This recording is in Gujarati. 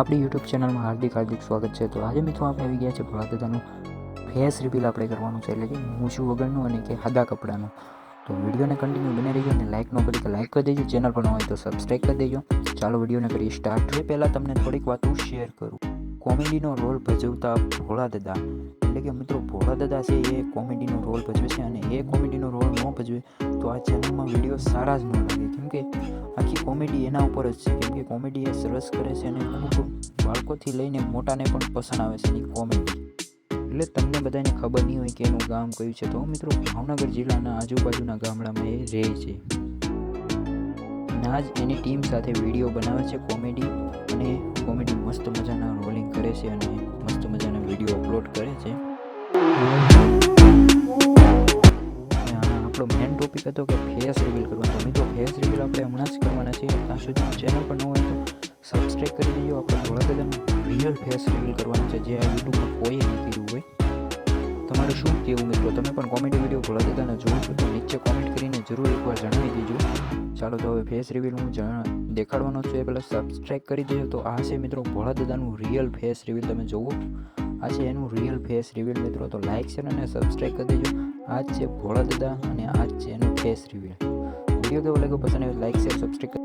આપણી યુટ્યુબ ચેનલમાં હાર્દિક હાર્દિક સ્વાગત છે. તો આજે મિત્રો આપણે આવી ગયા છે ભોળાદાદાનું ફેસ રિપીલ આપણે કરવાનું છે. એટલે કે મૂછું વગરનું અને કે સાદા કપડાનું. તો વિડીયોને કન્ટિન્યુ બને રહીજો અને લાઇક ન કરી તો લાઇક કરી દેજો. ચેનલ ન હોય તો સબસ્ક્રાઈબ કરી દેજો. ચાલો વિડીયોને કરીએ સ્ટાર્ટ એ પહેલાં તમને થોડીક વાતો શેર કરું. કોમેડીનો રોલ ભજવતા ભોળા દાદા. એટલે કે મિત્રો, ભોળા દાદા છે એ કોમેડીનો રોલ ભજવે છે અને એ કોમેડીનો રોલ ન ભજવે તો આ ચેનલમાં વીડિયો સારા જ ન લાગે. કેમકે આખી કોમેડી એના ઉપર જ છે. કેમકે કોમેડી એ સરસ કરે છે અને ખૂબ બાળકોથી લઈને મોટાને પણ પસંદ આવે છે એની કોમેડી. એટલે તમને બધાને ખબર નહીં હોય કે એનું ગામ કયું છે. તો મિત્રો, ભાવનગર જિલ્લાના આજુબાજુના ગામડામાં એ રહે છે. ના જ એની ટીમ સાથે વીડિયો બનાવે છે કોમેડી અને કોમેડી મસ્ત મજાના છે અને મસ્ત મજાના વીડિયો અપલોડ કરે છે. આપણો મેઇન ટોપિક હતો કે ફેસ રિવીલ કરવાનો. તો ફેસ રિવીલ આપણે હમણાં જ કરવાના છીએ. ત્યાં સુધી ચેનલ પર ન હોય તો સબસ્ક્રાઈબ કરી દેજો. આપણે થોડા બધાનું રિયલ ફેસ રિવીલ કરવાનું છે. જે આ યુટ્યુબમાં કોઈએ નહીં કર્યું હોય. તમારું શું કહેવું મિત્રો? તમે પણ કોમેડી વીડિયો ભોળા દાદાને જોવો છો તો નીચે કોમેન્ટ કરીને જરૂર એકવાર જણાવી દેજો. ચાલો તો હવે ફેસ રિવીલ હું દેખાડવાનો છું. એ પહેલાં સબસ્ક્રાઈબ કરી દેજો. તો આ છે મિત્રો ભોળા દાદાનું રિયલ ફેસ રિવીલ તમે જોવો. આ છે એનું રિયલ ફેસ રિવીલ મિત્રો તો લાઇક શેર અને સબસ્ક્રાઈબ કરી દેજો. આ જ છે ભોળા દાદા અને આ જ છે એનું ફેસ રિવીલ વીડિયો કેવો લાગ્યો? પસંદ લાઇક શેર સબસ્ક્રાઈબ